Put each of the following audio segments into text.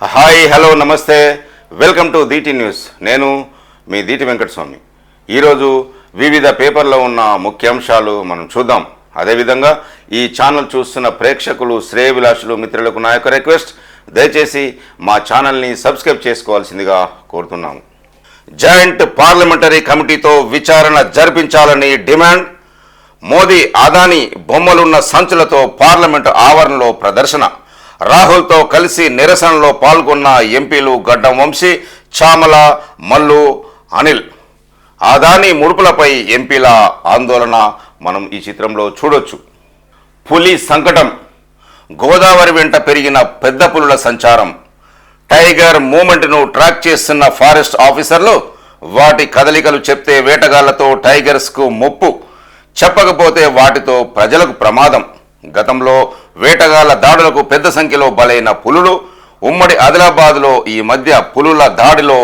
Hi hello నమస్తే. Welcome to DT news. నేను మీ దీటి వెంకటస్వామి. ఈరోజు వివిధ పేపర్లో ఉన్న ముఖ్యాంశాలు మనం చూద్దాం. అదేవిధంగా ఈ ఛానల్ చూస్తున్న ప్రేక్షకులు శ్రేయభిలాషులు మిత్రులకు నా యొక్క రిక్వెస్ట్. దయచేసి మా ఛానల్ని సబ్స్క్రైబ్ చేసుకోవాల్సిందిగా కోరుతున్నాము. జాయింట్ పార్లమెంటరీ కమిటీతో విచారణ జరిపించాలని డిమాండ్. మోదీ అదానీ బొమ్మలున్న సంచులతో పార్లమెంటు ఆవరణలో ప్రదర్శన. రాహుల్తో కలిసి నిరసనలో పాల్గొన్న ఎంపీలు గడ్డం వంశీ చామల మల్లు అనిల్. ఆదాని ముడుపులపై ఎంపీల ఆందోళన మనం ఈ చిత్రంలో చూడొచ్చు. పులి సంకటం గోదావరి వెంట పెరిగిన పెద్ద పులుల సంచారం టైగర్ మూమెంట్ను ట్రాక్ చేస్తున్న ఫారెస్ట్ ఆఫీసర్లు వాటి కదలికలు చెప్తే వేటగాళ్ళతో టైగర్స్కు ముప్పు చెప్పకపోతే వాటితో ప్రజలకు ప్రమాదం. గతంలో వేటగాళ్ళ దాడులకు పెద్ద సంఖ్యలో బలైన పులులు ఉమ్మడి ఆదిలాబాద్లో ఈ మధ్య పులుల దాడిలో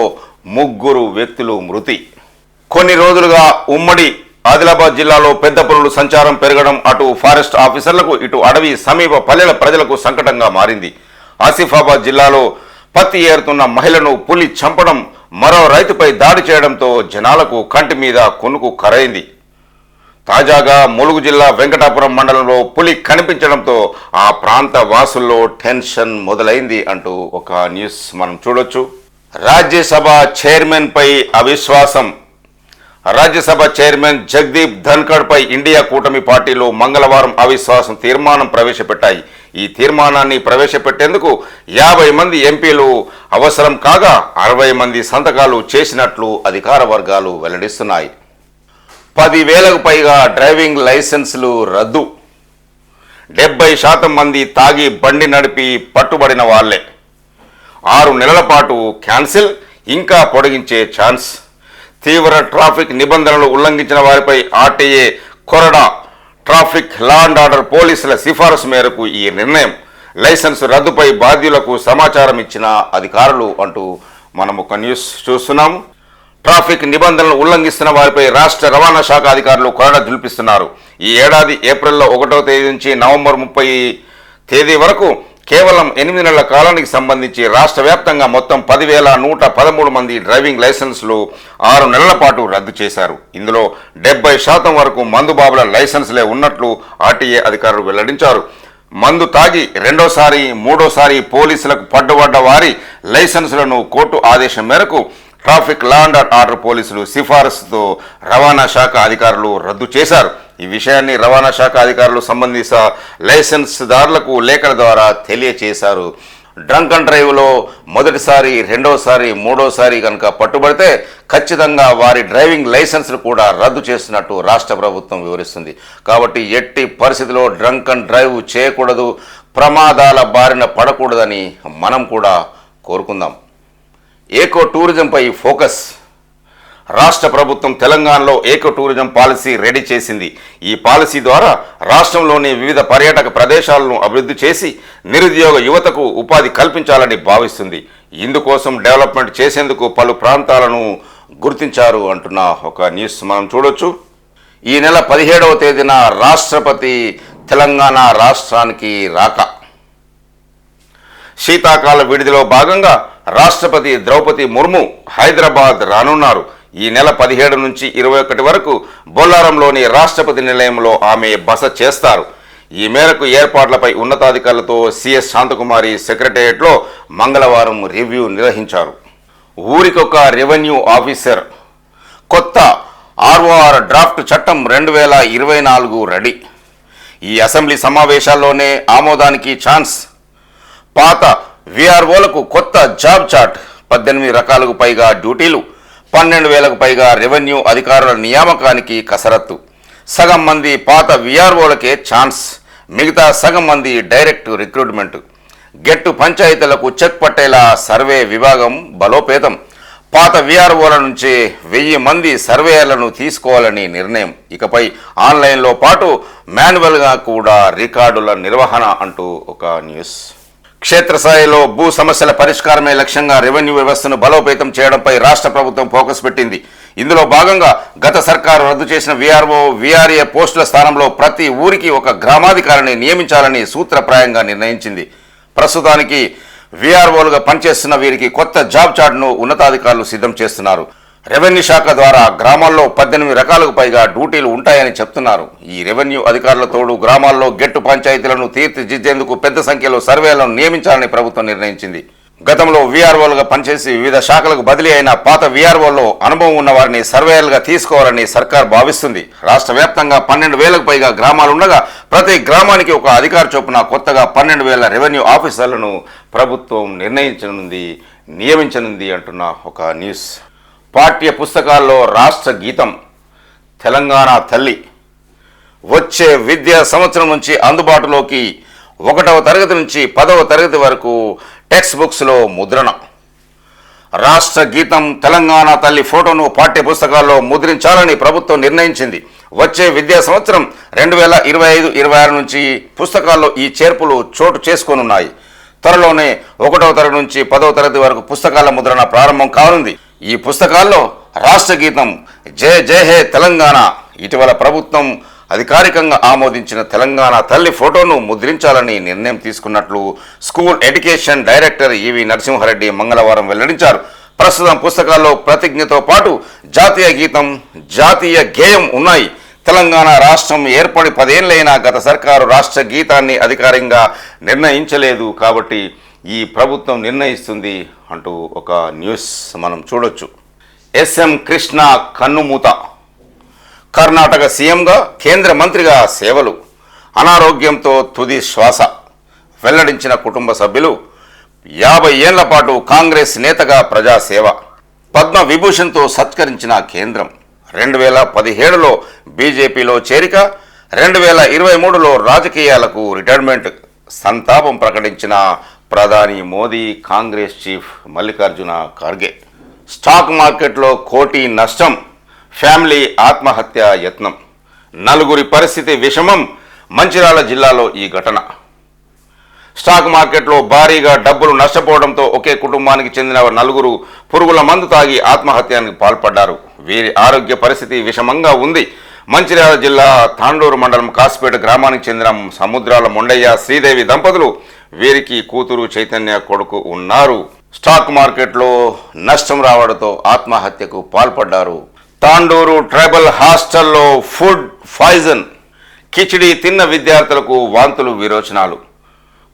ముగ్గురు వ్యక్తులు మృతి. కొన్ని రోజులుగా ఉమ్మడి ఆదిలాబాద్ జిల్లాలో పెద్ద పులులు సంచారం పెరగడం అటు ఫారెస్ట్ ఆఫీసర్లకు ఇటు అడవి సమీప పల్లెల ప్రజలకు సంకటంగా మారింది. ఆసిఫాబాద్ జిల్లాలో పత్తి ఏరుతున్న మహిళను పులి చంపడం మరో రైతుపై దాడి చేయడంతో జనాలకు కంటి మీద కొనుకు కరైంది. తాజాగా ములుగు జిల్లా వెంకటాపురం మండలంలో పులి కనిపించడంతో ఆ ప్రాంత వాసుల్లో టెన్షన్ మొదలైంది అంటూ ఒక న్యూస్ మనం చూడొచ్చు. రాజ్యసభ చైర్మన్ పై అవిశ్వాసం. రాజ్యసభ చైర్మన్ జగదీప్ ధన్ఖడ్ పై ఇండియా కూటమి పార్టీలు మంగళవారం అవిశ్వాసం తీర్మానం ప్రవేశపెట్టాయి. ఈ తీర్మానాన్ని ప్రవేశపెట్టేందుకు యాభై మంది ఎంపీలు అవసరం కాగా అరవై మంది సంతకాలు చేసినట్లు అధికార వర్గాలు వెల్లడిస్తున్నాయి. పదివేలకు పైగా డ్రైవింగ్ లైసెన్సులు రద్దు. డెబ్బై శాతం మంది తాగి బండి నడిపి పట్టుబడిన వాళ్ళే ఆరు నెలల పాటు క్యాన్సిల్ ఇంకా పొడిగించే ఛాన్స్. తీవ్ర ట్రాఫిక్ నిబంధనలు ఉల్లంఘించిన వారిపై ఆర్టీఏ కొరడా. ట్రాఫిక్ లా అండ్ ఆర్డర్ పోలీసుల సిఫారసు మేరకు ఈ నిర్ణయం. లైసెన్స్ రద్దుపై బాధ్యులకు సమాచారం ఇచ్చిన అధికారులు అంటూ మనం ఒక న్యూస్ చూస్తున్నాము ట్రాఫిక్ నిబంధనలు ఉల్లంఘిస్తున్న వారిపై రాష్ట్ర రవాణా శాఖ అధికారులు కొరడా దులిపిస్తున్నారు. ఈ ఏడాది ఏప్రిల్లో ఒకటో తేదీ నుంచి నవంబర్ ముప్పై తేదీ వరకు కేవలం ఎనిమిది నెలల కాలానికి సంబంధించి రాష్ట్ర వ్యాప్తంగా మొత్తం పదివేల నూట పదమూడు మంది డ్రైవింగ్ లైసెన్సులు ఆరు నెలల పాటు రద్దు చేశారు. ఇందులో డెబ్బై శాతం వరకు మందుబాబుల లైసెన్సులే ఉన్నట్లు ఆర్టీఏ అధికారులు వెల్లడించారు. మందు తాగి రెండోసారి మూడోసారి పోలీసులకు పడ్డబడ్డ వారి లైసెన్సులను కోర్టు ఆదేశం మేరకు ట్రాఫిక్ లా అండ్ ఆర్డర్ పోలీసులు సిఫారసుతో రవాణా శాఖ అధికారులు రద్దు చేశారు. ఈ విషయాన్ని రవాణా శాఖ అధికారులు సంబంధిత లైసెన్స్దారులకు లేఖల ద్వారా తెలియచేశారు. డ్రంక్ అండ్ డ్రైవ్లో మొదటిసారి రెండోసారి మూడోసారి కనుక పట్టుబడితే ఖచ్చితంగా వారి డ్రైవింగ్ లైసెన్స్ను కూడా రద్దు చేస్తున్నట్టు రాష్ట్ర ప్రభుత్వం వివరిస్తుంది. కాబట్టి ఎట్టి పరిస్థితిలో డ్రంక్ అండ్ డ్రైవ్ చేయకూడదు ప్రమాదాల బారిన పడకూడదని మనం కూడా కోరుకుందాం. ఏకో టూరిజంపై ఫోకస్. రాష్ట్ర ప్రభుత్వం తెలంగాణలో ఏకో టూరిజం పాలసీ రెడీ చేసింది. ఈ పాలసీ ద్వారా రాష్ట్రంలోని వివిధ పర్యాటక ప్రదేశాలను అభివృద్ధి చేసి నిరుద్యోగ యువతకు ఉపాధి కల్పించాలని భావిస్తుంది. ఇందుకోసం డెవలప్మెంట్ చేసేందుకు పలు ప్రాంతాలను గుర్తించారు అంటున్న ఒక న్యూస్ మనం చూడొచ్చు. ఈ నెల పదిహేడవ తేదీన రాష్ట్రపతి తెలంగాణ రాష్ట్రానికి రాక. శీతాకాల విడిదిలో భాగంగా రాష్ట్రపతి ద్రౌపది ముర్ము హైదరాబాద్ రానున్నారు. ఈ నెల పదిహేడు నుంచి ఇరవై ఒకటి వరకు బొల్లారంలోని రాష్ట్రపతి నిలయంలో ఆమె బస చేస్తారు. ఈ మేరకు ఏర్పాట్లపై ఉన్నతాధికారులతో సిఎస్ శాంతకుమారి సెక్రటేరియట్లో మంగళవారం రివ్యూ నిర్వహించారు. ఊరికొక రెవెన్యూ ఆఫీసర్ కొత్త ఆర్ఓఆర్ డ్రాఫ్ట్ చట్టం రెండు వేల ఇరవై నాలుగు రెడీ. ఈ అసెంబ్లీ సమావేశాల్లోనే ఆమోదానికి ఛాన్స్. పాత విఆర్ఓలకు కొత్త జాబ్ చార్ట్. పద్దెనిమిది రకాలకు పైగా డ్యూటీలు పన్నెండు వేలకు పైగా రెవెన్యూ అధికారుల నియామకానికి కసరత్తు. సగం మంది పాత విఆర్ఓలకే ఛాన్స్ మిగతా సగం మంది డైరెక్ట్ రిక్రూట్మెంట్. గెట్టు పంచాయతీలకు చెక్ పట్టేలా సర్వే విభాగం బలోపేతం. పాత విఆర్ఓల నుంచి వెయ్యి మంది సర్వేయర్లను తీసుకోవాలని నిర్ణయం. ఇకపై ఆన్లైన్లో పాటు మాన్యువల్గా కూడా రికార్డుల నిర్వహణ అంటూ ఒక న్యూస్. క్షేత్రస్థాయిలో భూ సమస్యల పరిష్కారమే లక్ష్యంగా రెవెన్యూ వ్యవస్థను బలోపేతం చేయడంపై రాష్ట్ర ప్రభుత్వం ఫోకస్ పెట్టింది. ఇందులో భాగంగా గత సర్కారు రద్దు చేసిన వీఆర్ఓ వీఆర్ఏ పోస్టుల స్థానంలో ప్రతి ఊరికి ఒక గ్రామాధికారిని నియమించాలని సూత్రప్రాయంగా నిర్ణయించింది. ప్రస్తుతానికి వీఆర్ఓలుగా పనిచేస్తున్న వీరికి కొత్త జాబ్ చార్ట్ను ఉన్నతాధికారులు సిద్ధం చేస్తున్నారు. రెవెన్యూ శాఖ ద్వారా గ్రామాల్లో పద్దెనిమిది రకాలకు పైగా డ్యూటీలు ఉంటాయని చెప్తున్నారు. ఈ రెవెన్యూ అధికారులతోడు గ్రామాల్లో గెట్టు పంచాయతీలను తీర్చిదిద్దేందుకు పెద్ద సంఖ్యలో సర్వేలను నియమించాలని ప్రభుత్వం నిర్ణయించింది. గతంలో వీఆర్ఓలుగా పనిచేసి వివిధ శాఖలకు బదిలీ అయిన పాత వీఆర్ఓల్లో అనుభవం ఉన్న వారిని సర్వేయర్లుగా తీసుకోవాలని సర్కార్ భావిస్తుంది. రాష్ట్ర వ్యాప్తంగా పన్నెండు వేలకు పైగా గ్రామాలు ఉండగా ప్రతి గ్రామానికి ఒక అధికారి చొప్పున కొత్తగా పన్నెండు వేల రెవెన్యూ ఆఫీసర్లను ప్రభుత్వం నిర్ణయించనుంది నియమించనుంది అంటున్న ఒక న్యూస్. పాఠ్య పుస్తకాల్లో రాష్ట్ర గీతం తెలంగాణ తల్లి. వచ్చే విద్యా సంవత్సరం నుంచి అందుబాటులోకి ఒకటవ తరగతి నుంచి పదవ తరగతి వరకు టెక్స్ట్ బుక్స్లో ముద్రణ. రాష్ట్ర గీతం తెలంగాణ తల్లి ఫోటోను పాఠ్య పుస్తకాల్లో ముద్రించాలని ప్రభుత్వం నిర్ణయించింది. వచ్చే విద్యా సంవత్సరం రెండు వేల ఇరవై ఐదు ఇరవై ఆరు నుంచి పుస్తకాల్లో ఈ చేర్పులు చోటు చేసుకోనున్నాయి. త్వరలోనే ఒకటవ తరగతి నుంచి పదవ తరగతి వరకు పుస్తకాల ముద్రణ ప్రారంభం కానుంది. ఈ పుస్తకాల్లో రాష్ట్ర గీతం జయ జయ హే తెలంగాణ ఇటీవల ప్రభుత్వం అధికారికంగా ఆమోదించిన తెలంగాణ తల్లి ఫోటోను ముద్రించాలని నిర్ణయం తీసుకున్నట్లు school education director E V Narasimha Reddy మంగళవారం వెల్లడించారు. ప్రస్తుతం పుస్తకాల్లో ప్రతిజ్ఞతో పాటు జాతీయ గీతం జాతీయ గేయం ఉన్నాయి. తెలంగాణ రాష్ట్రం ఏర్పడి పదేళ్ళైనా గత సర్కారు రాష్ట్ర గీతాన్ని అధికారికంగా నిర్ణయించలేదు కాబట్టి ఈ ప్రభుత్వం నిర్ణయిస్తుంది అంటూ ఒక న్యూస్ మనం చూడొచ్చు. ఎస్ఎం కృష్ణ కన్నుమూత. కర్ణాటక సీఎంగా కేంద్ర మంత్రిగా సేవలు అనారోగ్యంతో తుది శ్వాస. వెల్లడించిన కుటుంబ సభ్యులు యాభై ఏళ్ళ పాటు కాంగ్రెస్ నేతగా ప్రజాసేవ. పద్మ విభూషణ్తో సత్కరించిన కేంద్రం. రెండు వేల పదిహేడులో బీజేపీలో చేరిక రెండు వేల ఇరవై మూడులో రాజకీయాలకు రిటైర్మెంట్ సంతాపం ప్రకటించిన ప్రధాని Modi Congress chief Mallikarjuna Kharge. Stock మార్కెట్లో కోటి నష్టం ఫ్యామిలీ ఆత్మహత్య యత్నం. నలుగురి పరిస్థితి విషమం మంచిర్యాల జిల్లాలో ఈ ఘటన. స్టాక్ మార్కెట్లో భారీగా డబ్బులు నష్టపోవడంతో ఒకే కుటుంబానికి చెందిన నలుగురు పురుగుల మందు తాగి ఆత్మహత్యానికి పాల్పడ్డారు. వీరి ఆరోగ్య పరిస్థితి విషమంగా ఉంది. మంచిర్యాల జిల్లా తాండూరు మండలం కాసిపేట గ్రామానికి చెందిన సముద్రాల మొండయ్య శ్రీదేవి దంపతులు వీరికి కూతురు చైతన్య కొడుకు ఉన్నారు. స్టాక్ మార్కెట్లో నష్టం రావడంతో ఆత్మహత్యకు పాల్పడ్డారు. తాండూరు ట్రైబల్ హాస్టల్లో ఫుడ్ పాయిజన్ కిచిడి తిన్న విద్యార్థులకు వాంతులు విరోచనాలు.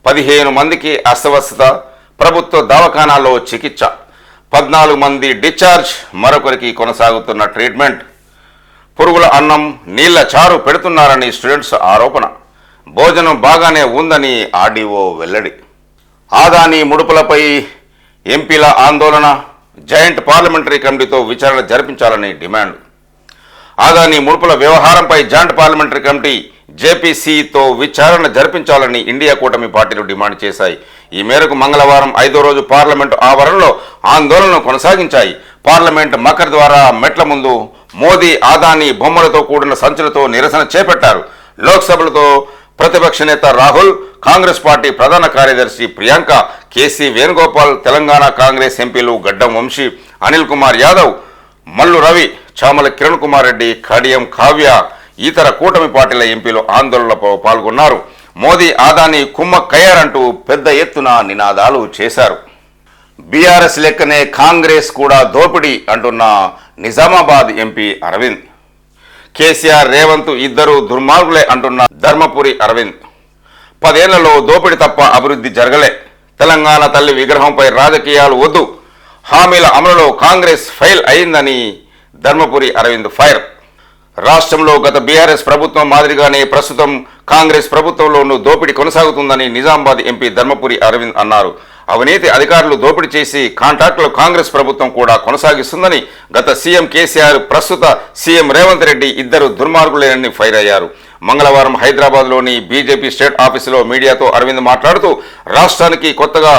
పదిహేను మందికి అస్వస్థత ప్రభుత్వ దవాఖానాలో చికిత్స. పద్నాలుగు మంది డిశ్చార్జ్ మరొకరికి కొనసాగుతున్న ట్రీట్మెంట్. పురుగుల అన్నం నీళ్ళ చారు పెడుతున్నారని స్టూడెంట్స్ ఆరోపణ. భోజనం బాగానే ఉందని ఆర్డీఓ వెల్లడి. ఆదాని ముడుపులపై ఎంపీల ఆందోళన జాయింట్ పార్లమెంటరీ కమిటీతో విచారణ జరిపించాలని డిమాండ్. ఆదాని ముడుపుల వ్యవహారంపై జాయింట్ పార్లమెంటరీ కమిటీ జేపీసీతో విచారణ జరిపించాలని ఇండియా కూటమి పార్టీలు డిమాండ్ చేశాయి. ఈ మేరకు మంగళవారం ఐదో రోజు పార్లమెంటు ఆవరణలో ఆందోళనను కొనసాగించాయి. పార్లమెంట్ మకర్ ద్వారా మెట్ల ముందు మోదీ ఆదాని బొమ్మలతో కూడిన సంచులతో నిరసన చేపట్టారు. లోక్సభలతో ప్రతిపక్ష నేత రాహుల్ కాంగ్రెస్ పార్టీ ప్రధాన కార్యదర్శి ప్రియాంక కేసీ వేణుగోపాల్ తెలంగాణ కాంగ్రెస్ ఎంపీలు గడ్డం వంశీ అనిల్ కుమార్ యాదవ్ మల్లు రవి చామల కిరణ్ కుమార్ రెడ్డి కడియం కావ్య ఇతర కూటమి పార్టీల ఎంపీలు ఆందోళనలో పాల్గొన్నారు. మోదీ ఆదాని కుమ్మ కయ్యారంటూ పెద్ద ఎత్తున నినాదాలు చేశారు. బీఆర్ఎస్ లెక్కనే కాంగ్రెస్ కూడా దోపిడీ అంటున్న నిజామాబాద్ ఎంపీ అరవింద్. కేసీఆర్ రేవంత్ ఇద్దరు దుర్మార్గులే అంటున్న ధర్మపురి అరవింద్. పదేళ్ళలో దోపిడి తప్ప అభివృద్ధి జరగలే. తెలంగాణ తల్లి విగ్రహంపై రాజకీయాలు వద్దు. హామీల అమలులో కాంగ్రెస్ ఫెయిల్ అయిందని ధర్మపురి అరవింద్ ఫైర్ రాష్ట్రంలో గత బీఆర్ఎస్ ప్రభుత్వం మాదిరిగానే ప్రస్తుతం కాంగ్రెస్ ప్రభుత్వంలోనూ దోపిడీ కొనసాగుతుందని నిజామాబాద్ ఎంపీ ధర్మపురి అరవింద్ అన్నారు. అవినీతి అధికారులు దోపిడీ చేసి కాంట్రాక్టులు కాంగ్రెస్ ప్రభుత్వం కూడా కొనసాగిస్తుందని గత సీఎం కేసీఆర్ ప్రస్తుత సీఎం రేవంత్ రెడ్డి ఇద్దరు దుర్మార్గులేనని ఫైర్ అయ్యారు. మంగళవారం హైదరాబాద్లోని బీజేపీ స్టేట్ ఆఫీసులో మీడియాతో అరవింద్ మాట్లాడుతూ రాష్ట్రానికి కొత్తగా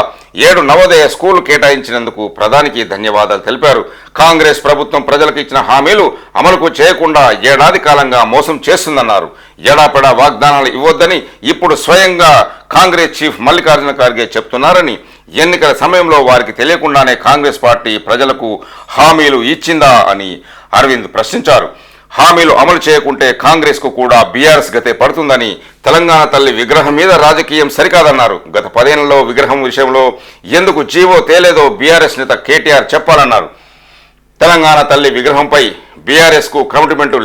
ఏడు నవోదయ స్కూల్ కేటాయించినందుకు ప్రధానికి ధన్యవాదాలు తెలిపారు. కాంగ్రెస్ ప్రభుత్వం ప్రజలకు ఇచ్చిన హామీలు అమలుకు చేయకుండా ఏడాది కాలంగా మోసం చేస్తుందన్నారు. ఎడాపెడా వాగ్దానాలు ఇవ్వొద్దని ఇప్పుడు స్వయంగా కాంగ్రెస్ చీఫ్ మల్లికార్జున ఖార్గే చెప్తున్నారని ఎన్నికల సమయంలో వారికి తెలియకుండానే కాంగ్రెస్ పార్టీ ప్రజలకు హామీలు ఇచ్చిందా అని అరవింద్ ప్రశ్నించారు. హామీలు అమలు చేయకుంటే కాంగ్రెస్కు కూడా బీఆర్ఎస్ గతే పడుతుందని తెలంగాణ తల్లి విగ్రహం మీద రాజకీయం సరికాదన్నారు. గత పదేళ్ళలో విగ్రహం విషయంలో ఎందుకు జీవో తేలేదో బీఆర్ఎస్ నేత కేటీఆర్ చెప్పాలన్నారు. తెలంగాణ తల్లి విగ్రహంపై బీఆర్ఎస్కు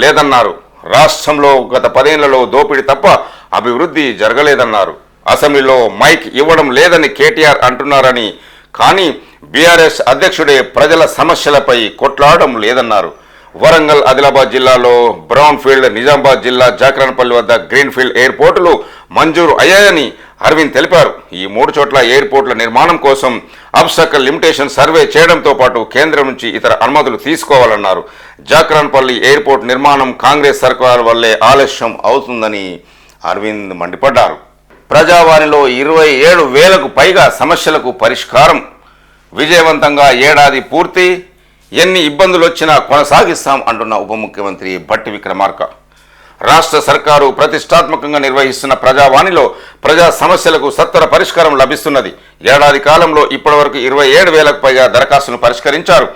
లేదన్నారు. రాష్ట్రంలో గత పదేళ్ళలో దోపిడీ తప్ప అభివృద్ధి జరగలేదన్నారు. అసెంబ్లీలో మైక్ ఇవ్వడం లేదని కేటీఆర్ అంటున్నారని కానీ బీఆర్ఎస్ అధ్యక్షుడే ప్రజల సమస్యలపై కొట్లాడడం లేదన్నారు. వరంగల్ ఆదిలాబాద్ జిల్లాలో బ్రౌన్ ఫీల్డ్ నిజామాబాద్ జిల్లా జాక్రాన్పల్లి వద్ద గ్రీన్ ఫీల్డ్ ఎయిర్పోర్టులు మంజూరు అయ్యాయని అరవింద్ తెలిపారు. ఈ మూడు చోట్ల ఎయిర్పోర్ట్ల నిర్మాణం కోసం అబ్స్టకల్ లిమిటేషన్ సర్వే చేయడంతో పాటు కేంద్రం నుంచి ఇతర అనుమతులు తీసుకోవాలన్నారు. జాక్రాన్పల్లి ఎయిర్పోర్ట్ నిర్మాణం కాంగ్రెస్ సర్కార్ వల్లే ఆలస్యం అవుతుందని అరవింద్ మండిపడ్డారు. ప్రజావాణిలో ఇరవై ఏడు వేలకు పైగా సమస్యలకు పరిష్కారం. విజయవంతంగా ఏడాది పూర్తి ఎన్ని ఇబ్బందులు వచ్చినా కొనసాగిస్తాం అంటున్న ఉప ముఖ్యమంత్రి భట్టి విక్రమార్క. రాష్ట్ర సర్కారు ప్రతిష్టాత్మకంగా నిర్వహిస్తున్న ప్రజావాణిలో ప్రజా సమస్యలకు సత్వర పరిష్కారం లభిస్తున్నది. ఏడాది కాలంలో ఇప్పటివరకు ఇరవై ఏడు వేలకు పైగా దరఖాస్తును పరిష్కరించారు.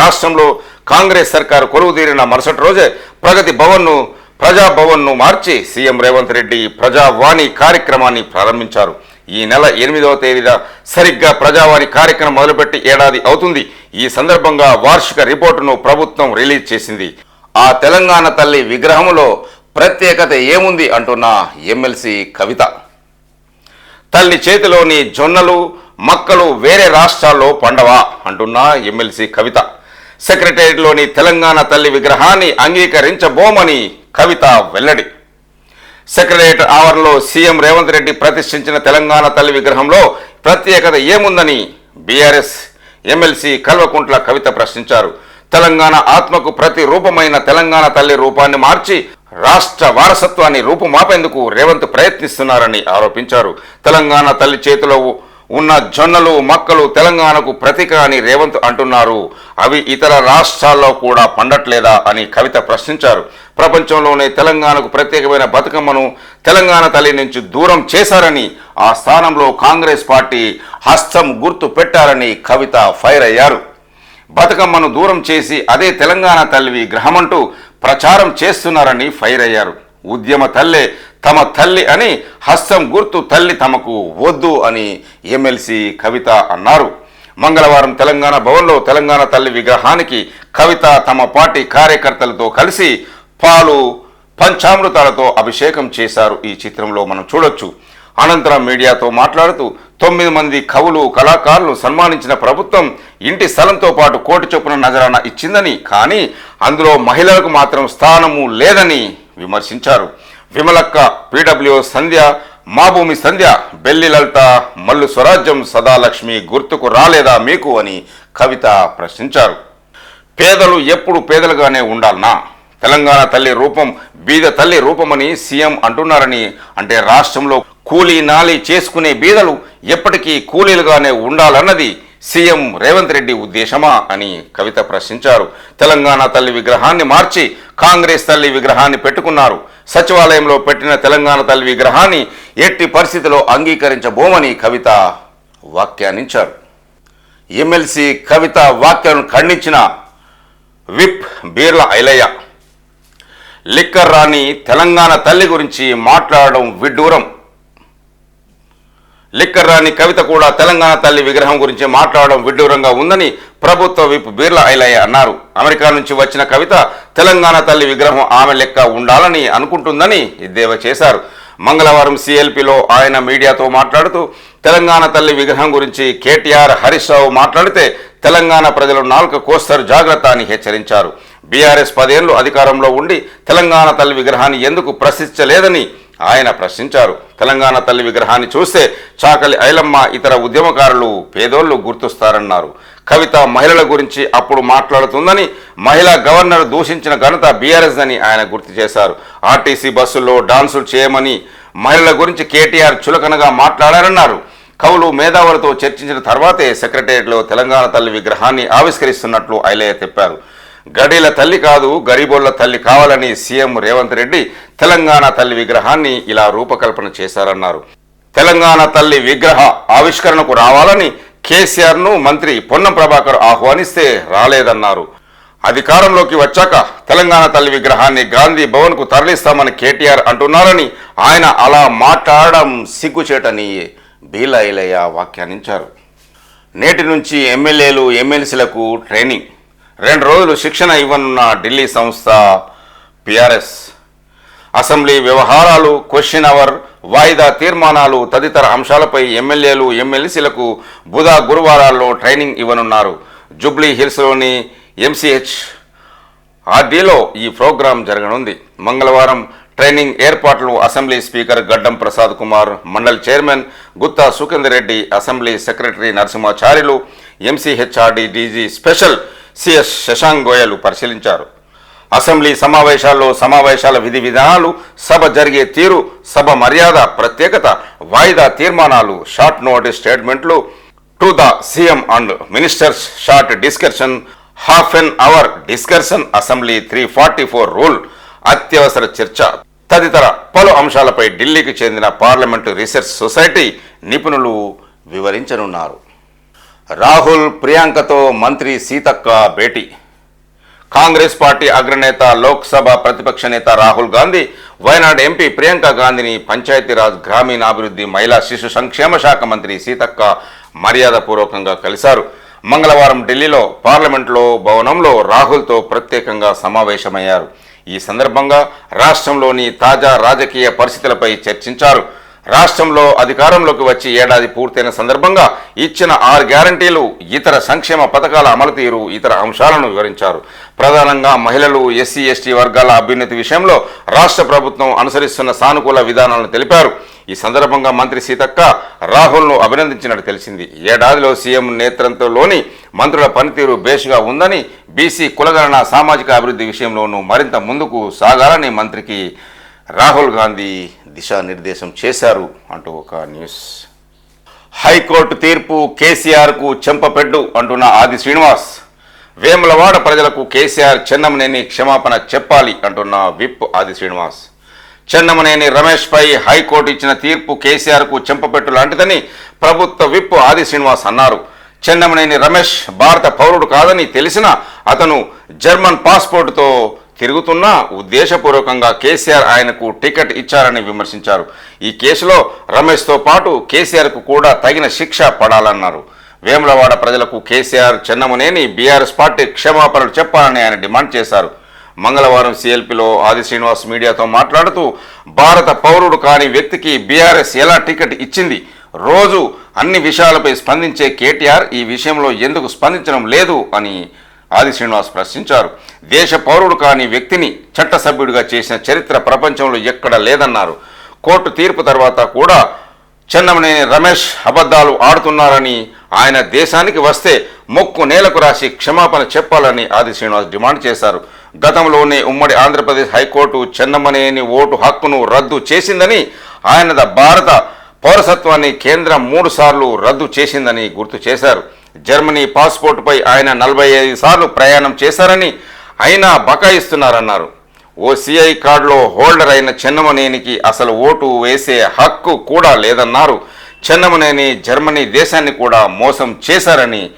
రాష్ట్రంలో కాంగ్రెస్ సర్కారు కొలువుదీరిన మరుసటి రోజే ప్రగతి భవన్ను ప్రజాభవన్ను మార్చి సీఎం రేవంత్ రెడ్డి ప్రజావాణి కార్యక్రమాన్ని ప్రారంభించారు. ఈ నెల ఎనిమిదవ తేదీన సరిగ్గా ప్రజావాణి కార్యక్రమం మొదలుపెట్టి ఏడాది అవుతుంది. ఈ సందర్భంగా వార్షిక రిపోర్టును ప్రభుత్వం రిలీజ్ చేసింది. ఆ తెలంగాణ తల్లి విగ్రహంలో ప్రత్యేకత ఏముంది అంటున్న ఎమ్మెల్సీ కవిత. తల్లి చేతిలోని జొన్నలు మక్కలు వేరే రాష్ట్రాల్లో పండవా అంటున్న ఎమ్మెల్సీ కవిత. సెక్రటేరియట్లోని తెలంగాణ తల్లి విగ్రహాన్ని అంగీకరించబోమని కవిత వెల్లడి. సెక్రటరియట్ ఆవరణలో సీఎం రేవంత్ రెడ్డి ప్రతిష్ఠించిన తెలంగాణ తల్లి విగ్రహంలో ప్రత్యేకత ఏముందని బీఆర్ఎస్ ఎమ్మెల్సీ కల్వకుంట్ల కవిత ప్రశ్నించారు. తెలంగాణ ఆత్మకు ప్రతి రూపమైన తెలంగాణ తల్లి రూపాన్ని మార్చి రాష్ట్ర వారసత్వాన్ని రూపుమాపేందుకు రేవంత్ ప్రయత్నిస్తున్నారని ఆరోపించారు. తెలంగాణ తల్లి చేతిలో ఉన్న జొన్నలు మక్కలు తెలంగాణకు ప్రతీక అని రేవంత్ అంటున్నారు. అవి ఇతర రాష్ట్రాల్లో కూడా పండట్లేదా అని కవిత ప్రశ్నించారు. ప్రపంచంలోనే తెలంగాణకు ప్రత్యేకమైన బతుకమ్మను తెలంగాణ తల్లి నుంచి దూరం చేశారని ఆ స్థానంలో కాంగ్రెస్ పార్టీ హస్తం గుర్తు పెట్టారని కవిత ఫైర్ అయ్యారు. బతుకమ్మను దూరం చేసి అదే తెలంగాణ తల్లి విగ్రహమంటూ ప్రచారం చేస్తున్నారని ఫైర్ అయ్యారు. ఉద్యమ తల్లే తమ తల్లి అని హస్తం గుర్తు తల్లి తమకు వద్దు అని ఎమ్మెల్సీ కవిత అన్నారు. మంగళవారం తెలంగాణ భవన్లో తెలంగాణ తల్లి విగ్రహానికి కవిత తమ పార్టీ కార్యకర్తలతో కలిసి పాలు పంచామృతాలతో అభిషేకం చేశారు. ఈ చిత్రంలో మనం చూడొచ్చు. అనంతరం మీడియాతో మాట్లాడుతూ తొమ్మిది మంది కవులు కళాకారులు సన్మానించిన ప్రభుత్వం ఇంటి స్థలంతో పాటు కోటి చొప్పున నజరాన ఇచ్చిందని కానీ అందులో మహిళలకు మాత్రం స్థానము లేదని విమర్శించారు. విమలక్క పీడబ్ల్యూ సంధ్య మా భూమి సంధ్య బెల్లి లలిత మల్లు స్వరాజ్యం సదాలక్ష్మి గుర్తుకు రాలేదా మీకు అని కవిత ప్రశ్నించారు. పేదలు ఎప్పుడు పేదలుగానే ఉండాలనా? తెలంగాణ తల్లి రూపం బీద తల్లి రూపమని సీఎం అంటున్నారని అంటే రాష్ట్రంలో కూలీ నాలి చేసుకునే బీదలు ఎప్పటికీ కూలీలుగానే ఉండాలన్నది సీఎం రేవంత్ రెడ్డి ఉద్దేశమా అని కవిత ప్రశ్నించారు. తెలంగాణ తల్లి విగ్రహాన్ని మార్చి కాంగ్రెస్ తల్లి విగ్రహాన్ని పెట్టుకున్నారు. సచివాలయంలో పెట్టిన తెలంగాణ తల్లి విగ్రహాన్ని ఎట్టి పరిస్థితిలో అంగీకరించబోమని కవిత వ్యాఖ్యానించారు. ఎమ్మెల్సీ కవిత వాక్యాలను ఖండించిన విప్ బీర్ల ఐలయ్య లిక్కర్ రాణి తెలంగాణ తల్లి గురించి మాట్లాడడం విడ్డూరం. లిక్కర్ రాణి కవిత కూడా తెలంగాణ తల్లి విగ్రహం గురించి మాట్లాడడం విడ్డూరంగా ఉందని ప్రభుత్వ విప్ బీర్ల ఐలయ్య అన్నారు. అమెరికా నుంచి వచ్చిన కవిత తెలంగాణ తల్లి విగ్రహం ఆమె లెక్క ఉండాలని అనుకుంటుందని ఎద్దేవా చేశారు. మంగళవారం సిఎల్పిలో ఆయన మీడియాతో మాట్లాడుతూ తెలంగాణ తల్లి విగ్రహం గురించి కేటీఆర్ హరీష్ రావు మాట్లాడితే తెలంగాణ ప్రజలు నాలుక కోస్తారు జాగ్రత్త అని హెచ్చరించారు. బీఆర్ఎస్ పదేళ్ళు అధికారంలో ఉండి తెలంగాణ తల్లి విగ్రహాన్ని ఎందుకు ప్రశ్నించలేదని ఆయన ప్రశ్నించారు. తెలంగాణ తల్లి విగ్రహాన్ని చూస్తే చాకలి ఐలమ్మ ఇతర ఉద్యమకారులు పేదోళ్ళు గుర్తుస్తారన్నారు. కవిత మహిళల గురించి అప్పుడు మాట్లాడుతుందని మహిళా గవర్నర్ దూషించిన ఘనత బీఆర్ఎస్ అని ఆయన గుర్తు చేశారు. ఆర్టీసీ బస్సుల్లో డాన్సులు చేయమని మహిళల గురించి కేటీఆర్ చులకనగా మాట్లాడారన్నారు. కవులు మేధావులతో చర్చించిన తర్వాతే సెక్రటేరియట్లో తెలంగాణ తల్లి విగ్రహాన్ని ఆవిష్కరిస్తున్నట్లు ఐలయ్య చెప్పారు. గడీల తల్లి కాదు గరీబోళ్ళ తల్లి కావాలని సీఎం రేవంత్ రెడ్డి తెలంగాణ తల్లి విగ్రహాన్ని ఇలా రూపకల్పన చేశారన్నారు. తెలంగాణ తల్లి విగ్రహ ఆవిష్కరణకు రావాలని కేసీఆర్ను మంత్రి పొన్నం ప్రభాకర్ ఆహ్వానిస్తే రాలేదన్నారు. అధికారంలోకి వచ్చాక తెలంగాణ తల్లి విగ్రహాన్ని గాంధీ భవన్కు తరలిస్తామని కేటీఆర్ అంటున్నారని ఆయన అలా మాట్లాడడం సిగ్గుచేటని బీలైలయ్య వ్యాఖ్యానించారు. నేటి నుంచి ఎమ్మెల్యేలు ఎమ్మెల్సీలకు ట్రైనింగ్. రెండు రోజులు శిక్షణ ఇవ్వనున్న ఢిల్లీ సంస్థ పిఆర్ఎస్. అసెంబ్లీ వ్యవహారాలు క్వశ్చన్ అవర్ వాయిదా తీర్మానాలు తదితర అంశాలపై ఎమ్మెల్యేలు ఎమ్మెల్సీలకు బుధ గురువారాల్లో ట్రైనింగ్ ఇవ్వనున్నారు. జూబ్లీ హిల్స్లోని ఎంసీహెచ్ ఆర్డీలో ఈ ప్రోగ్రాం జరగనుంది. మంగళవారం ట్రైనింగ్ ఏర్పాట్లు assembly speaker Gaddam Prasad Kumar mandal chairman Gutta Sukhender Reddy assembly secretary Narasimhacharyulu MCHRD DG special CS Shashank Goyal పరిశీలించారు. అసెంబ్లీ సమావేశాల్లో సమావేశాల విధి విధానాలు సభ జరిగే తీరు సభ మర్యాద ప్రత్యేకత వాయిదా తీర్మానాలు షార్ట్ నోటీస్ స్టేట్మెంట్లు to the CM and ministers short discussion half an hour discussion assembly three forty four rule అత్యవసర చర్చ. తదితర పలు అంశాలపై ఢిల్లీకి చెందిన పార్లమెంటు రీసెర్చ్ సొసైటీ నిపుణులు వివరించనున్నారు. రాహుల్ ప్రియాంకతో మంత్రి సీతక్క భేటీ. కాంగ్రెస్ పార్టీ అగ్రనేత లోక్సభ ప్రతిపక్ష నేత రాహుల్ గాంధీ వయనాడు ఎంపీ ప్రియాంక గాంధీని పంచాయతీరాజ్ గ్రామీణాభివృద్ధి మహిళా శిశు సంక్షేమ శాఖ మంత్రి సీతక్క మర్యాదపూర్వకంగా కలిశారు. మంగళవారం ఢిల్లీలో పార్లమెంట్లో భవనంలో రాహుల్తో ప్రత్యేకంగా సమావేశమయ్యారు. ఈ సందర్భంగా రాష్ట్రంలోని తాజా రాజకీయ పరిస్థితులపై చర్చించారు. రాష్ట్రంలో అధికారంలోకి వచ్చి ఏడాది పూర్తయిన సందర్భంగా ఇచ్చిన ఆరు గ్యారంటీలు ఇతర సంక్షేమ పథకాల అమలు తీరు ఇతర అంశాలను వివరించారు. ప్రధానంగా మహిళలు ఎస్సీ ఎస్టీ వర్గాల అభ్యున్నతి విషయంలో రాష్ట్ర ప్రభుత్వం అనుసరిస్తున్న సానుకూల విధానాలను తెలిపారు. ఈ సందర్భంగా మంత్రి సీతక్క రాహుల్ను అభినందించినట్టు తెలిసింది. ఏడాదిలో సీఎం నేతృత్వంలోని మంత్రుల పనితీరు బేషుగా ఉందని బీసీ కులగణన సామాజిక అభివృద్ధి విషయంలోనూ మరింత ముందుకు సాగాలని మంత్రికి రాహుల్ గాంధీ దిశానిర్దేశం చేశారు అంటూ ఒక న్యూస్. హైకోర్టు తీర్పు కేసీఆర్కు చెంపపెడ్డు అంటున్న ఆది శ్రీనివాస్. వేములవాడ ప్రజలకు కేసీఆర్ చెన్నమనేని క్షమాపణ చెప్పాలి అంటున్న విప్ ఆది శ్రీనివాస్. చెన్నమనేని రమేష్పై హైకోర్టు ఇచ్చిన తీర్పు కేసీఆర్కు చెంపపెట్టు లాంటిదని ప్రభుత్వ విప్ ఆది శ్రీనివాస్ అన్నారు. చెన్నమనేని రమేష్ భారత పౌరుడు కాదని తెలిసిన అతను జర్మన్ పాస్పోర్టుతో తిరుగుతున్నా ఉద్దేశపూర్వకంగా కేసీఆర్ ఆయనకు టికెట్ ఇచ్చారని విమర్శించారు. ఈ కేసులో రమేష్తో పాటు కేసీఆర్కు కూడా తగిన శిక్ష పడాలన్నారు. వేములవాడ ప్రజలకు కేసీఆర్ చెన్నమనేని బీఆర్ఎస్ పార్టీ క్షమాపణలు చెప్పాలని ఆయన డిమాండ్ చేశారు. మంగళవారం సిఎల్పిలో ఆది శ్రీనివాస్ మీడియాతో మాట్లాడుతూ భారత పౌరుడు కాని వ్యక్తికి బీఆర్ఎస్ ఎలా టికెట్ ఇచ్చింది? రోజు అన్ని విషయాలపై స్పందించే కేటీఆర్ ఈ విషయంలో ఎందుకు స్పందించడం లేదు? అని ఆది శ్రీనివాస్ ప్రశ్నించారు దేశ పౌరుడు కాని వ్యక్తిని చట్టసభ్యుడిగా చేసిన చరిత్ర ప్రపంచంలో ఎక్కడ లేదన్నారు. కోర్టు తీర్పు తర్వాత కూడా చెన్నమనేని రమేష్ అబద్ధాలు ఆడుతున్నారని ఆయన దేశానికి వస్తే మొక్కు నేలకు రాసి క్షమాపణ చెప్పాలని ఆది శ్రీనివాస్ డిమాండ్ చేశారు. గతంలోనే ఉమ్మడి ఆంధ్రప్రదేశ్ హైకోర్టు చెన్నమనేని ఓటు హక్కును రద్దు చేసిందని ఆయన భారత పౌరసత్వాన్ని కేంద్రం మూడుసార్లు రద్దు చేసిందని గుర్తు చేశారు. జర్మనీ పాస్పోర్టుపై ఆయన నలభై ఐదు సార్లు ప్రయాణం చేశారని అయినా బకాయిస్తున్నారన్నారు. ఓసీఐ కార్డులో హోల్డర్ అయిన చెన్నమనేనికి అసలు ఓటు వేసే హక్కు కూడా లేదన్నారు. చెన్నమనేని జర్మనీ దేశాన్ని కూడా మోసం చేశారని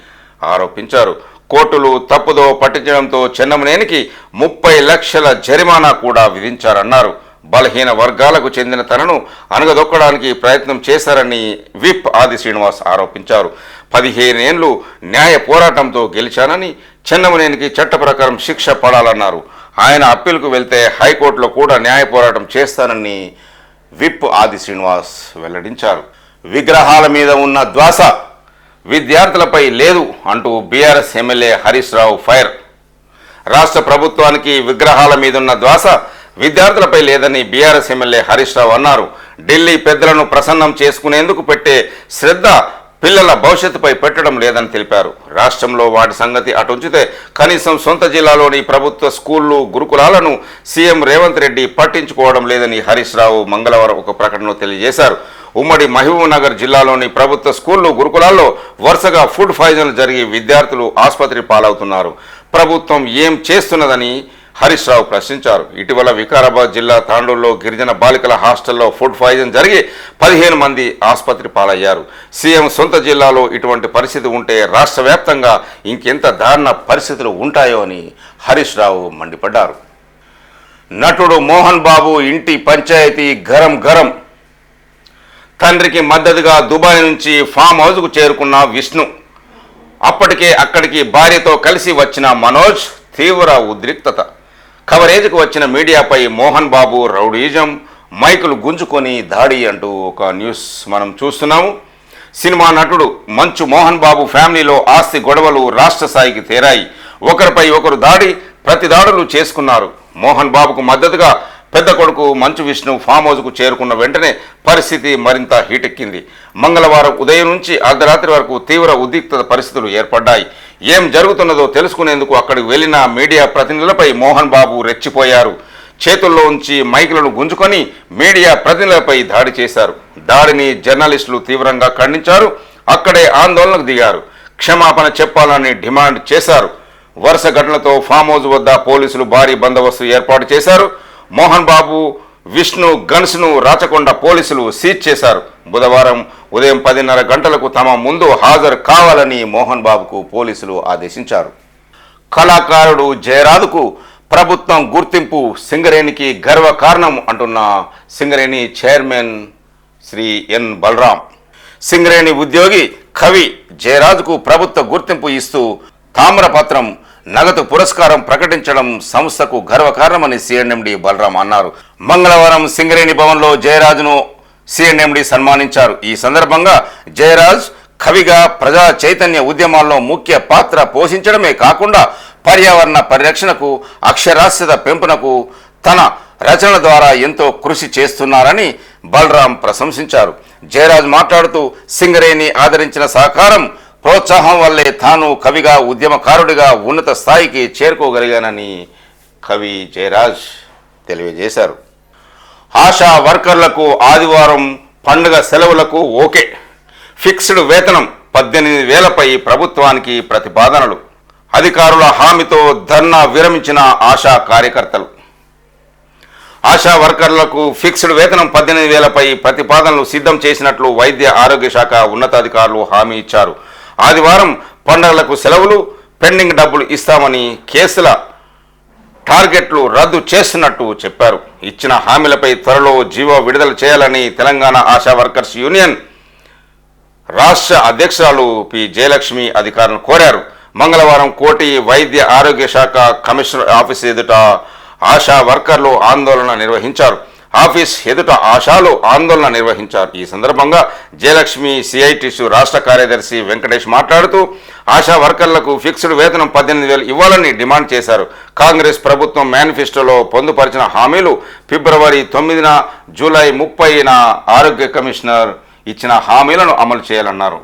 ఆరోపించారు. కోర్టులు తప్పుదో పట్టించడంతో చెన్నమనేనికి ముప్పై లక్షల జరిమానా కూడా విధించారన్నారు. బలహీన వర్గాలకు చెందిన తనను అనగదొక్కడానికి ప్రయత్నం చేశారని విప్ ఆది శ్రీనివాస్ ఆరోపించారు. పదిహేనేళ్ళు న్యాయ పోరాటంతో గెలిచానని చెన్నమనేనికి చట్ట ప్రకారం శిక్ష పడాలన్నారు. ఆయన అప్పీల్కు వెళ్తే హైకోర్టులో కూడా న్యాయ పోరాటం చేస్తానని విప్ ఆది శ్రీనివాస్ వెల్లడించారు. విగ్రహాల మీద ఉన్న ద్వాస విద్యార్థులపై లేదు అంటూ BRS MLA Harish Rao fire. రాష్ట్ర ప్రభుత్వానికి విగ్రహాల మీదున్న ధ్వాస విద్యార్థులపై లేదని బీఆర్ఎస్ ఎమ్మెల్యే హరీష్ రావు అన్నారు. ఢిల్లీ పెద్దలను ప్రసన్నం చేసుకునేందుకు పెట్టే శ్రద్ధ పిల్లల భవిష్యత్తుపై పెట్టడం లేదని తెలిపారు. రాష్ట్రంలో వాటి సంగతి అటుంచితే కనీసం సొంత జిల్లాలోని ప్రభుత్వ స్కూళ్ళు గురుకులాలను సీఎం రేవంత్ రెడ్డి పట్టించుకోవడం లేదని హరీష్ రావు మంగళవారం ఒక ప్రకటనలో తెలియజేశారు. ఉమ్మడి మహబూబ్నగర్ జిల్లాలోని ప్రభుత్వ స్కూళ్ళు గురుకులాల్లో వరుసగా ఫుడ్ పాయిజన్లు జరిగి విద్యార్థులు ఆసుపత్రి పాలవుతున్నారు. ప్రభుత్వం ఏం చేస్తున్నదని హరీష్ రావు ప్రశ్నించారు. ఇటీవల వికారాబాద్ జిల్లా తాండూరులో గిరిజన బాలికల హాస్టల్లో ఫుడ్ పాయిజన్ జరిగి పదిహేను మంది ఆసుపత్రి పాలయ్యారు. సీఎం సొంత జిల్లాలో ఇటువంటి పరిస్థితి ఉంటే రాష్ట్ర వ్యాప్తంగా ఇంకెంత దారుణ పరిస్థితులు ఉంటాయో అని హరీష్ రావు మండిపడ్డారు. నటుడు మోహన్ బాబు ఇంటి పంచాయతీ గరం గరం. తండ్రికి మద్దతుగా దుబాయ్ నుంచి ఫామ్ హౌస్కు చేరుకున్న విష్ణు. అప్పటికే అక్కడికి భార్యతో కలిసి వచ్చిన మనోజ్ తీవ్ర ఉద్రిక్తత. కవరేజ్కు వచ్చిన మీడియాపై మోహన్ బాబు రౌడీజం మైకులు గుంజుకొని దాడి అంటూ ఒక న్యూస్ మనం చూస్తున్నాము. సినిమా నటుడు మంచు మోహన్ బాబు ఫ్యామిలీలో ఆస్తి గొడవలు రాష్ట్ర స్థాయికి తేరాయి. ఒకరిపై ఒకరు దాడి ప్రతి దాడులు చేసుకున్నారు. మోహన్ బాబుకు మద్దతుగా పెద్ద కొడుకు మంచు విష్ణు ఫామ్ హౌస్కు చేరుకున్న వెంటనే పరిస్థితి మరింత హీటెక్కింది. మంగళవారం ఉదయం నుంచి అర్ధరాత్రి వరకు తీవ్ర ఉద్రిక్తత పరిస్థితులు ఏర్పడ్డాయి. ఏం జరుగుతున్నదో తెలుసుకునేందుకు అక్కడికి వెళ్ళిన మీడియా ప్రతినిధులపై మోహన్ బాబు రెచ్చిపోయారు. చేతుల్లో ఉంచి మైకులను గుంజుకొని మీడియా ప్రతినిధులపై దాడి చేశారు. దాడిని జర్నలిస్టులు తీవ్రంగా ఖండించారు. అక్కడే ఆందోళనకు దిగారు. క్షమాపణ చెప్పాలని డిమాండ్ చేశారు. వరుస ఘటనలతో ఫామ్ హౌస్ వద్ద పోలీసులు భారీ బందోబస్తు ఏర్పాటు చేశారు. మోహన్ బాబు విష్ణు గన్స్ను రాచకొండ పోలీసులు సీజ్ చేశారు. బుధవారం ఉదయం పదిన్నర గంటలకు తమ ముందు హాజరు కావాలని మోహన్ బాబుకు పోలీసులు ఆదేశించారు. కళాకారుడు జయరాజుకు ప్రభుత్వం గుర్తింపు సింగరేణికి గర్వ కారణం అంటున్న సింగరేణి చైర్మన్ శ్రీ ఎన్ బలరాం. సింగరేణి ఉద్యోగి కవి జయరాజుకు ప్రభుత్వ గుర్తింపు ఇస్తూ తామ్రపత్రం నగదు పురస్కారం ప్రకటించడం సంస్థకు గర్వకారణమని సిఎన్ఎండి బలరాం అన్నారు. మంగళవారం సింగరేణి భవన్లో జయరాజును సిఎన్ఎండి సన్మానించారు. ఈ సందర్భంగా జయరాజ్ కవిగా ప్రజా చైతన్య ఉద్యమాల్లో ముఖ్య పాత్ర పోషించడమే కాకుండా పర్యావరణ పరిరక్షణకు అక్షరాస్యత పెంపునకు తన రచనల ద్వారా ఎంతో కృషి చేస్తున్నారని బలరాం ప్రశంసించారు. జయరాజ్ మాట్లాడుతూ సింగరేణి ఆదరించిన సహకారం ప్రోత్సాహం వల్లే తాను కవిగా ఉద్యమకారుడిగా ఉన్నత స్థాయికి చేరుకోగలిగానని కవి జయరాజ్ తెలియజేశారు. ఆశా వర్కర్లకు ఆదివారం పండుగ సెలవులకు ఓకే. ఫిక్స్డ్ వేతనం పద్దెనిమిది వేలపై ప్రభుత్వానికి ప్రతిపాదనలు. అధికారుల హామీతో ధర్నా విరమించిన ఆశా కార్యకర్తలు. ఆశా వర్కర్లకు ఫిక్స్డ్ వేతనం పద్దెనిమిది వేలపై ప్రతిపాదనలు సిద్ధం చేసినట్లు వైద్య ఆరోగ్య శాఖ ఉన్నతాధికారులు హామీ ఇచ్చారు. ఆదివారం పండగలకు సెలవులు పెండింగ్ డబ్బులు ఇస్తామని కేసుల టార్గెట్లు రద్దు చేస్తున్నట్టు చెప్పారు. ఇచ్చిన హామీలపై త్వరలో జీవో విడుదల చేయాలని తెలంగాణ ఆశా వర్కర్స్ యూనియన్ రాష్ట్ర అధ్యక్షురాలు పి. జయలక్ష్మి అధికారులను కోరారు. మంగళవారం కోటి వైద్య ఆరోగ్య శాఖ కమిషనర్ ఆఫీస్ ఎదుట ఆశా వర్కర్లు ఆందోళన నిర్వహించారు. ఆఫీస్ ఎదుట ఆశాలు ఆందోళన నిర్వహించారు. ఈ సందర్భంగా జయలక్ష్మి సిఐటిసు రాష్ట్ర కార్యదర్శి వెంకటేష్ మాట్లాడుతూ ఆశా వర్కర్లకు ఫిక్స్డ్ వేతనం పద్దెనిమిది వేలు ఇవ్వాలని డిమాండ్ చేశారు. కాంగ్రెస్ ప్రభుత్వం మేనిఫెస్టోలో పొందుపరిచిన హామీలు ఫిబ్రవరి తొమ్మిదిన జూలై ముప్పైన ఆరోగ్య కమిషనర్ ఇచ్చిన హామీలను అమలు చేయాలన్నారు.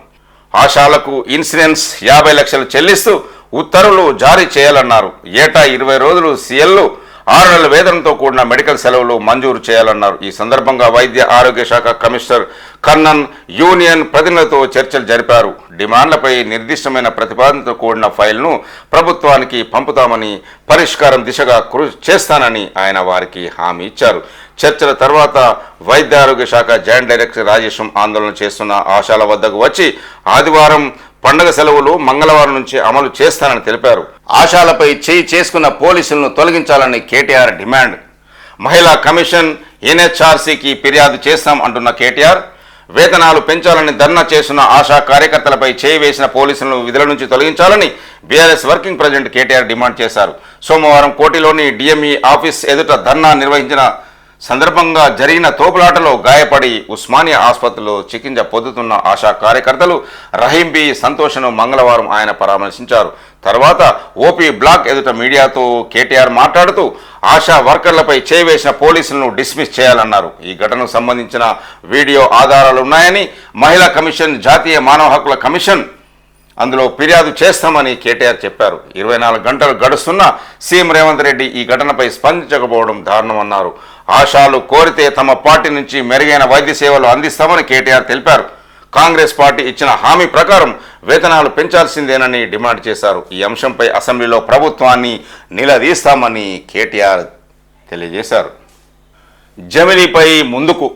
ఆశాలకు ఇన్సూరెన్స్ యాభై లక్షలు చెల్లిస్తూ ఉత్తర్వులు జారీ చేయాలన్నారు. ఏటా ఇరవై రోజులు సీఎల్లు ఆరు నెలల వేతనంతో కూడిన మెడికల్ సెలవులు మంజూరు చేయాలన్నారు. ఈ సందర్భంగా వైద్య ఆరోగ్య శాఖ కమిషనర్ కన్నన్ యూనియన్ ప్రతినిధులతో చర్చలు జరిపారు. డిమాండ్లపై నిర్దిష్టమైన ప్రతిపాదనతో కూడిన ఫైల్ను ప్రభుత్వానికి పంపుతామని పరిష్కారం దిశగా కృషి చేస్తానని ఆయన వారికి హామీ ఇచ్చారు. చర్చల తర్వాత వైద్య ఆరోగ్య శాఖ జాయింట్ డైరెక్టర్ రాజేశం ఆందోళన చేస్తున్న ఆశాల వద్దకు వచ్చి ఆదివారం పండగ సెలవులు మంగళవారం నుంచి అమలు చేస్తానని తెలిపారు. ఆశాలపై చేయి చేసుకున్న పోలీసులను తొలగించాలని కేటీఆర్ డిమాండ్. మహిళా కమిషన్ ఎన్హెచ్ఆర్సీకి ఫిర్యాదు చేస్తాం అంటున్న కేటీఆర్. వేతనాలు పెంచాలని ధర్నా చేస్తున్న ఆశా కార్యకర్తలపై చేయి వేసిన పోలీసులను విధుల నుంచి తొలగించాలని BRS working president KTR demand చేశారు. సోమవారం కోటిలోని డిఎంఈ ఆఫీస్ ఎదుట ధర్నా నిర్వహించిన సందర్భంగా జరిగిన తోపులాటలో గాయపడి ఉస్మానియా ఆసుపత్రిలో చికిత్స పొందుతున్న ఆశా కార్యకర్తలు రహీం బి సంతోష్ను మంగళవారం ఆయన పరామర్శించారు. తర్వాత ఓపీ బ్లాక్ ఎదుట మీడియాతో కేటీఆర్ మాట్లాడుతూ ఆశా వర్కర్లపై చేవేసిన పోలీసులను డిస్మిస్ చేయాలన్నారు. ఈ ఘటనకు సంబంధించిన వీడియో ఆధారాలు ఉన్నాయని మహిళా కమిషన్ జాతీయ మానవ హక్కుల కమిషన్ అందులో ఫిర్యాదు చేస్తామని కేటీఆర్ చెప్పారు. ఇరవై నాలుగు గంటలు గడుస్తున్నా సీఎం రేవంత్ రెడ్డి ఈ ఘటనపై స్పందించకపోవడం దారుణమన్నారు. ఆశాలు కోరితే తమ పార్టీ నుంచి మెరుగైన వైద్య సేవలు అందిస్తామని కేటీఆర్ తెలిపారు. కాంగ్రెస్ పార్టీ ఇచ్చిన హామీ ప్రకారం వేతనాలు పెంచాల్సిందేనని డిమాండ్ చేశారు. ఈ అంశంపై అసెంబ్లీలో ప్రభుత్వాన్ని నిలదీస్తామని కేటీఆర్ తెలియజేశారు. జమిలీపై ముందుకు.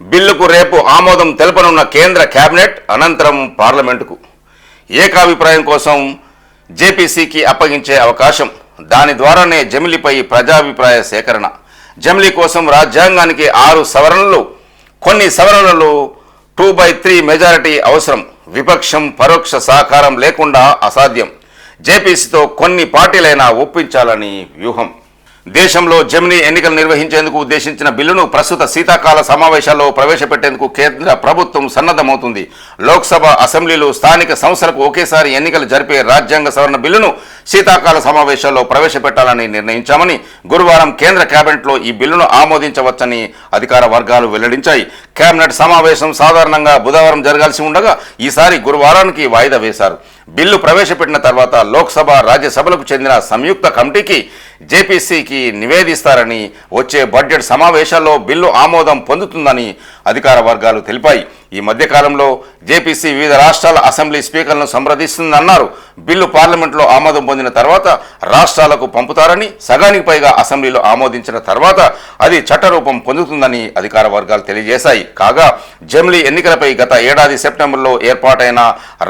బిల్లుకు రేపు ఆమోదం తెలపనున్న కేంద్ర కేబినెట్ అనంతరం పార్లమెంటుకు. ఏకాభిప్రాయం కోసం జేపీసీకి అప్పగించే అవకాశం. దాని ద్వారానే జమిలిపై ప్రజాభిప్రాయ సేకరణ. జమిలీ కోసం రాజ్యాంగానికి ఆరు సవరణలు కొన్ని సవరణలు టూ బై త్రీ మెజారిటీ అవసరం. విపక్షం పరోక్ష సహకారం లేకుండా అసాధ్యం. జేపీసీతో కొన్ని పార్టీలైనా ఒప్పించాలని వ్యూహం. దేశంలో జమినీ ఎన్నికలు నిర్వహించేందుకు ఉద్దేశించిన బిల్లును ప్రస్తుత శీతాకాల సమావేశాల్లో ప్రవేశపెట్టేందుకు కేంద్ర ప్రభుత్వం సన్నద్ధమవుతుంది. లోక్సభ అసెంబ్లీలు స్థానిక సంస్థలకు ఒకేసారి ఎన్నికలు జరిపే రాజ్యాంగ సవరణ బిల్లును శీతాకాల సమావేశాల్లో ప్రవేశపెట్టాలని నిర్ణయించామని గురువారం కేంద్ర కేబినెట్లో ఈ బిల్లును ఆమోదించవచ్చని అధికార వర్గాలు వెల్లడించాయి. కేబినెట్ సమావేశం సాధారణంగా బుధవారం జరగాల్సి ఉండగా ఈసారి గురువారానికి వాయిదా వేశారు. బిల్లు ప్రవేశపెట్టిన తర్వాత లోక్సభ రాజ్యసభలకు చెందిన సంయుక్త కమిటీకి జేపీసీకి నివేదిస్తారని వచ్చే బడ్జెట్ సమావేశాల్లో బిల్లు ఆమోదం పొందుతుందని అధికార వర్గాలు తెలిపాయి. ఈ మధ్యకాలంలో జేపీసీ వివిధ రాష్ట్రాల అసెంబ్లీ స్పీకర్లను సంప్రదిస్తుందన్నారు. బిల్లు పార్లమెంట్లో ఆమోదం పొందిన తర్వాత రాష్ట్రాలకు పంపుతారని సగానికి పైగా అసెంబ్లీలో ఆమోదించిన తర్వాత అది చట్టరూపం పొందుతుందని అధికార వర్గాలు తెలియజేశాయి. కాగా జమిలీ ఎన్నికలపై గత ఏడాది సెప్టెంబర్లో ఏర్పాటైన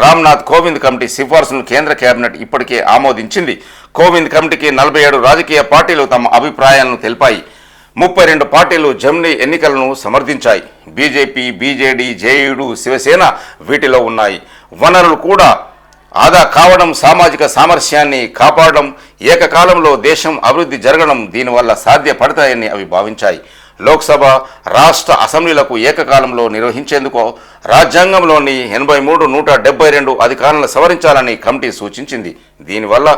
రామ్నాథ్ కోవింద్ కమిటీ సిఫార్సును కేంద్ర కేబినెట్ ఇప్పటికే ఆమోదించింది. కోవింద్ కమిటీకి నలభై ఏడు రాజకీయ పార్టీలు తమ అభిప్రాయాలను తెలిపాయి. ముప్పై రెండు పార్టీలు జమిలీ ఎన్నికలను సమర్థించాయి. బీజేపీ బీజేడీ జేయుడు శివసేన వీటిలో ఉన్నాయి. వనరులు కూడా ఆదా కావడం సామాజిక సామరస్యాన్ని కాపాడడం ఏకకాలంలో దేశం అభివృద్ధి జరగడం దీనివల్ల సాధ్యపడతాయని అవి భావించాయి. లోక్సభ రాష్ట్ర అసెంబ్లీలకు ఏకకాలంలో నిర్వహించేందుకు రాజ్యాంగంలోని ఎనభై మూడు నూట డెబ్బై రెండు అధికారాలను సవరించాలని కమిటీ సూచించింది. దీనివల్ల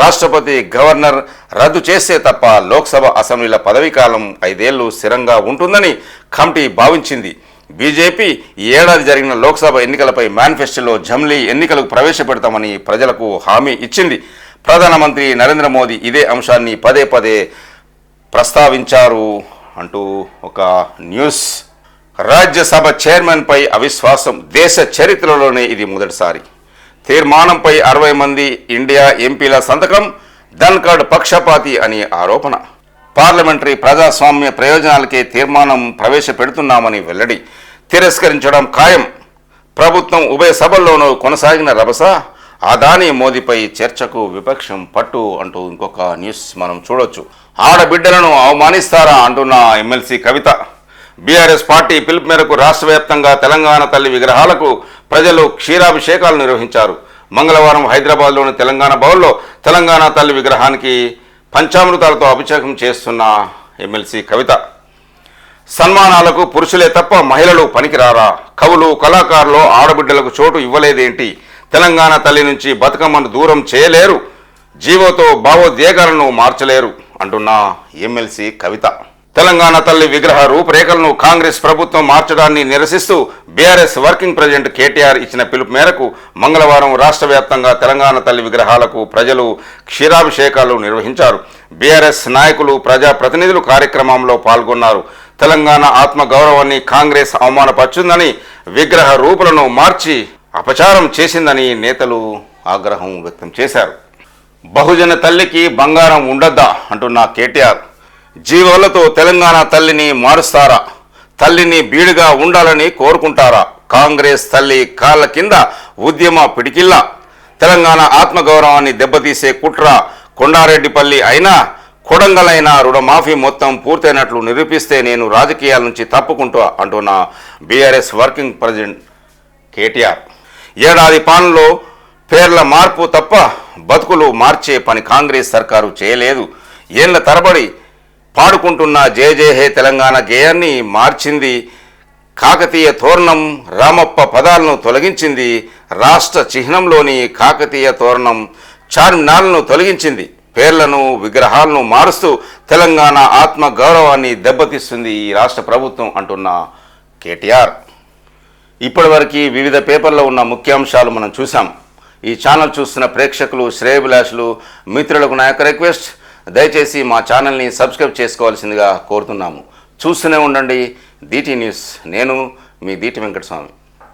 రాష్ట్రపతి గవర్నర్ రద్దు చేస్తే తప్ప లోక్సభ అసెంబ్లీల పదవీకాలం ఐదేళ్ళు స్థిరంగా ఉంటుందని కమిటీ భావించింది. బీజేపీ ఈ ఏడాది జరిగిన లోక్సభ ఎన్నికలపై మేనిఫెస్టోలో జమ్లీ ఎన్నికలకు ప్రవేశపెడతామని ప్రజలకు హామీ ఇచ్చింది. ప్రధానమంత్రి నరేంద్ర మోదీ ఇదే అంశాన్ని పదే పదే ప్రస్తావించారు. అంటూ ఒక న్యూస్. రాజ్యసభ చైర్మన్పై అవిశ్వాసం దేశ చరిత్రలోనే ఇది మొదటిసారి. తీర్మానంపై అరవై మంది ఇండియా ఎంపీల సంతకం ధన్కడ్ పక్షపాతి అని ఆరోపణ. పార్లమెంటరీ ప్రజాస్వామ్య ప్రయోజనాలకే తీర్మానం ప్రవేశపెడుతున్నామని వెల్లడి. తిరస్కరించడం ఖాయం. ప్రభుత్వం ఉభయ సభల్లోనూ కొనసాగిన రభస. అదానీ మోదీపై చర్చకు విపక్షం పట్టు అంటూ ఇంకొక న్యూస్ మనం చూడొచ్చు. ఆడబిడ్డలను అవమానిస్తారా అంటున్న ఎమ్మెల్సీ కవిత. బీఆర్ఎస్ పార్టీ పిలుపు మేరకు రాష్ట్ర వ్యాప్తంగా తెలంగాణ తల్లి విగ్రహాలకు ప్రజలు క్షీరాభిషేకాలు నిర్వహించారు. మంగళవారం హైదరాబాద్లోని తెలంగాణ భవన్లో తెలంగాణ తల్లి విగ్రహానికి పంచామృతాలతో అభిషేకం చేస్తున్న ఎమ్మెల్సీ కవిత. సన్మానాలకు పురుషులే తప్ప మహిళలు పనికిరారా? కవులు కళాకారులు ఆడబిడ్డలకు చోటు ఇవ్వలేదేంటి? తెలంగాణ తల్లి నుంచి బతుకమ్మను దూరం చేయలేరు. జీవోతో భావోద్వేగాలను మార్చలేరు అంటున్న ఎమ్మెల్సీ కవిత. తెలంగాణ తల్లి విగ్రహ రూపురేఖలను కాంగ్రెస్ ప్రభుత్వం మార్చడాన్ని నిరసిస్తూ బీఆర్ఎస్ వర్కింగ్ ప్రెసిడెంట్ కేటీఆర్ ఇచ్చిన పిలుపు మేరకు మంగళవారం రాష్ట్ర వ్యాప్తంగా తెలంగాణ తల్లి విగ్రహాలకు ప్రజలు క్షీరాభిషేకాలు నిర్వహించారు. బీఆర్ఎస్ నాయకులు ప్రజాప్రతినిధులు కార్యక్రమంలో పాల్గొన్నారు. తెలంగాణ ఆత్మగౌరవాన్ని కాంగ్రెస్ అవమానపరుచుందని విగ్రహ రూపులను మార్చి అపచారం చేసిందని నేతలు ఆగ్రహం వ్యక్తం చేశారు. బహుజన తల్లికి బంగారం ఉండద్దా అంటున్న కేటీఆర్. జీవాలతో తెలంగాణ తల్లిని మారుస్తారా? తల్లిని బీడుగా ఉండాలని కోరుకుంటారా? కాంగ్రెస్ తల్లి కాళ్ళ కింద ఉద్యమ పిడికిల్లా? తెలంగాణ ఆత్మగౌరవాన్ని దెబ్బతీసే కుట్ర కొండారెడ్డిపల్లి అయినా కొడంగలైన రుణమాఫీ మొత్తం పూర్తయినట్లు నిరూపిస్తే నేను రాజకీయాల నుంచి తప్పుకుంటూ అంటున్న బీఆర్ఎస్ వర్కింగ్ ప్రెసిడెంట్ కేటీఆర్. ఏడాది పాలనలో పేర్ల మార్పు తప్ప బతుకులు మార్చే పని కాంగ్రెస్ సర్కారు చేయలేదు. ఏళ్ళ తరబడి పాడుకుంటున్న జయ జే హే తెలంగాణ గేయాన్ని మార్చింది కాకతీయ తోరణం. రామప్ప పదాలను తొలగించింది రాష్ట్ర చిహ్నంలోని కాకతీయ తోరణం. చార్మినార్లను తొలగించింది. పేర్లను విగ్రహాలను మారుస్తూ తెలంగాణ ఆత్మ గౌరవాన్ని దెబ్బతీస్తుంది ఈ రాష్ట్ర ప్రభుత్వం అంటున్న కేటీఆర్. ఇప్పటివరకు వివిధ పేపర్లో ఉన్న ముఖ్యాంశాలు మనం చూసాం ఈ ఛానల్ చూస్తున్న ప్రేక్షకులు శ్రేయభిలాషులు మిత్రులకు నా యొక్క రిక్వెస్ట్ దయచేసి మా ఛానల్ని సబ్స్క్రైబ్ చేసుకోవాల్సిందిగా కోరుతున్నాము. చూస్తూనే ఉండండి. దీటి న్యూస్ నేను మీ దీటి వెంకటస్వామి